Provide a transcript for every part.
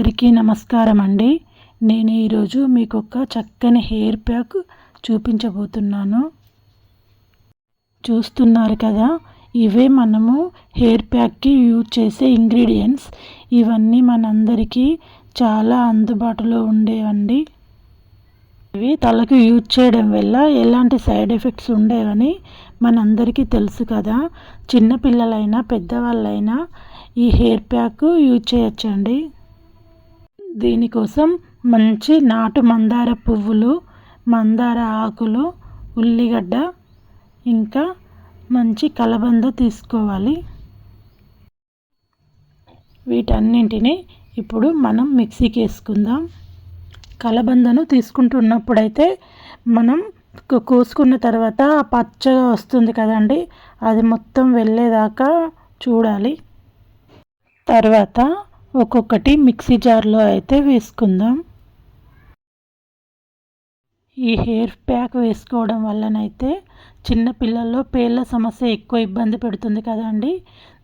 అందరికీ నమస్కారం అండి నేను ఈరోజు మీకు ఒక చక్కని హెయిర్ ప్యాక్ చూపించబోతున్నాను. చూస్తున్నారు కదా ఇవే మనము హెయిర్ ప్యాక్కి యూజ్ చేసే ఇంగ్రీడియంట్స్. ఇవన్నీ మనందరికీ చాలా అందుబాటులో ఉండేవండి. ఇవి తలకు యూజ్ చేయడం వల్ల ఎలాంటి సైడ్ ఎఫెక్ట్స్ ఉండేవని మనందరికీ తెలుసు కదా. చిన్నపిల్లలైనా పెద్దవాళ్ళైనా ఈ హెయిర్ ప్యాక్ యూజ్ చేయొచ్చండి. దీనికోసం మంచి నాటు మందార పువ్వులు మందార ఆకులు ఉల్లిగడ్డ ఇంకా మంచి కలబంద తీసుకోవాలి. వీటన్నింటినీ ఇప్పుడు మనం మిక్సీకి వేసుకుందాం కలబందను తీసుకుంటున్నప్పుడైతే మనం కోసుకున్న తర్వాత పచ్చగా వస్తుంది కదండి అది మొత్తం వెళ్ళేదాకా చూడాలి. తర్వాత ఒక్కొక్కటి మిక్సీ జార్లో అయితే వేసుకుందాం. ఈ హెయిర్ ప్యాక్ వేసుకోవడం వల్లనైతే చిన్నపిల్లల్లో పేర్ల సమస్య ఎక్కువ ఇబ్బంది పెడుతుంది కదండి.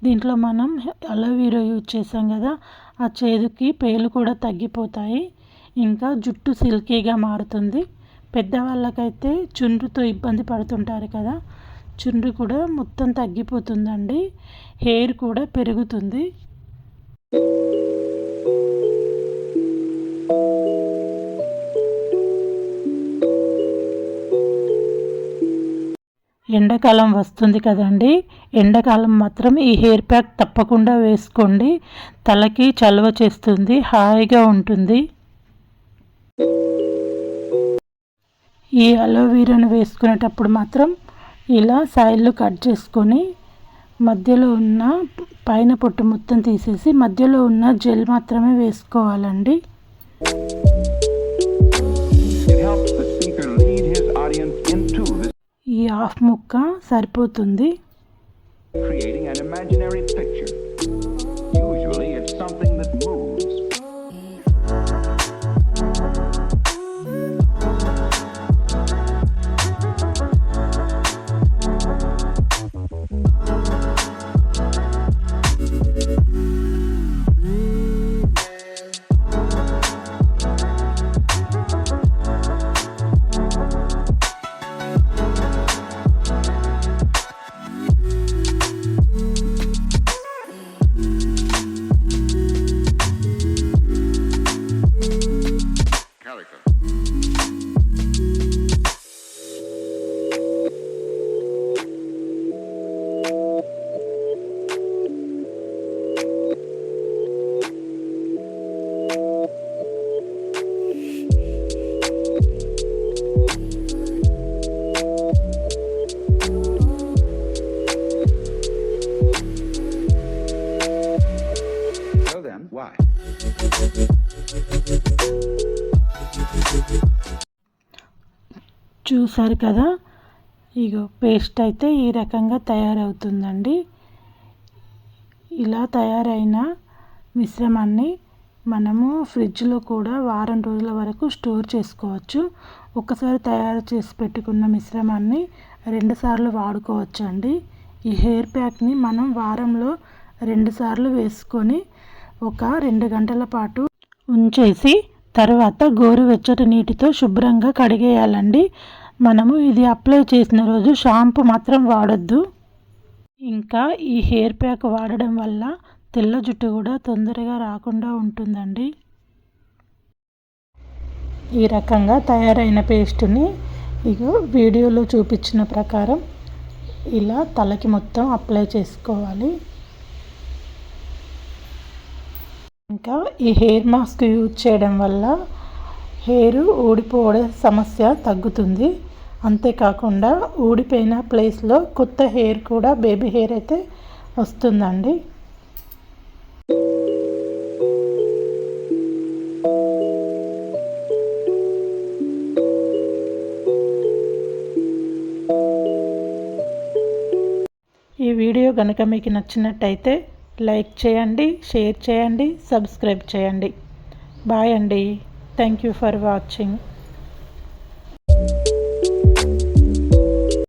దీంట్లో మనం అలోవీరా యూజ్ చేసాం కదా ఆ చేదుకి పేలు కూడా తగ్గిపోతాయి. ఇంకా జుట్టు సిల్కీగా మారుతుంది. పెద్దవాళ్ళకైతే చుండ్రుతో ఇబ్బంది పడుతుంటారు కదా చుండ్రు కూడా మొత్తం తగ్గిపోతుందండి. హెయిర్ కూడా పెరుగుతుంది. ఎండాకాలం వస్తుంది కదండి. ఎండాకాలం మాత్రం ఈ హెయిర్ ప్యాక్ తప్పకుండా వేసుకోండి. తలకి చలవ చేస్తుంది హాయిగా ఉంటుంది. ఈ అలోవీరాను వేసుకునేటప్పుడు మాత్రం ఇలా సైడ్లు కట్ చేసుకొని మధ్యలో ఉన్న పైన పొట్టు మొత్తం తీసేసి మధ్యలో ఉన్న జెల్ మాత్రమే వేసుకోవాలండి. ఈ హాఫ్ ముక్క సరిపోతుంది. Why? చూసారు కదా? ఇగో పేస్ట్ అయితే ఈ రకంగా తయారవుతుందండి. ఇలా తయారైన మిశ్రమాన్ని మనము ఫ్రిడ్జ్లో కూడా వారం రోజుల వరకు స్టోర్ చేసుకోవచ్చు. ఒకసారి తయారు చేసి పెట్టుకున్న మిశ్రమాన్ని రెండుసార్లు వాడుకోవచ్చు అండి ఈ హెయిర్ ప్యాక్ని మనం వారంలో రెండుసార్లు వేసుకొని ఒక రెండు గంటల పాటు ఉంచేసి తర్వాత గోరువెచ్చటి నీటితో శుభ్రంగా కడిగేయాలండి. మనము ఇది అప్లై చేసిన రోజు షాంపూ మాత్రం వాడొద్దు. ఇంకా ఈ హెయిర్ ప్యాక్ వాడడం వల్ల తెల్ల జుట్టు కూడా తొందరగా రాకుండా ఉంటుందండి. ఈ రకంగా తయారైన పేస్ట్ని ఇక వీడియోలో చూపించిన ప్రకారం ఇలా తలకి మొత్తం అప్లై చేసుకోవాలి. ఇంకా ఈ హెయిర్ మాస్క్ యూజ్ చేయడం వల్ల హెయిర్ ఊడిపోవడం సమస్య తగ్గుతుంది. అంతేకాకుండా ఊడిపోయిన ప్లేస్లో కొత్త హెయిర్ కూడా బేబీ హెయిర్ అయితే వస్తుందండి. వీడియో కనుక మీకు నచ్చినట్టయితే లైక్ చేయండి షేర్ చేయండి సబ్స్క్రైబ్ చేయండి. బాయ్ అండి. Thank you for watching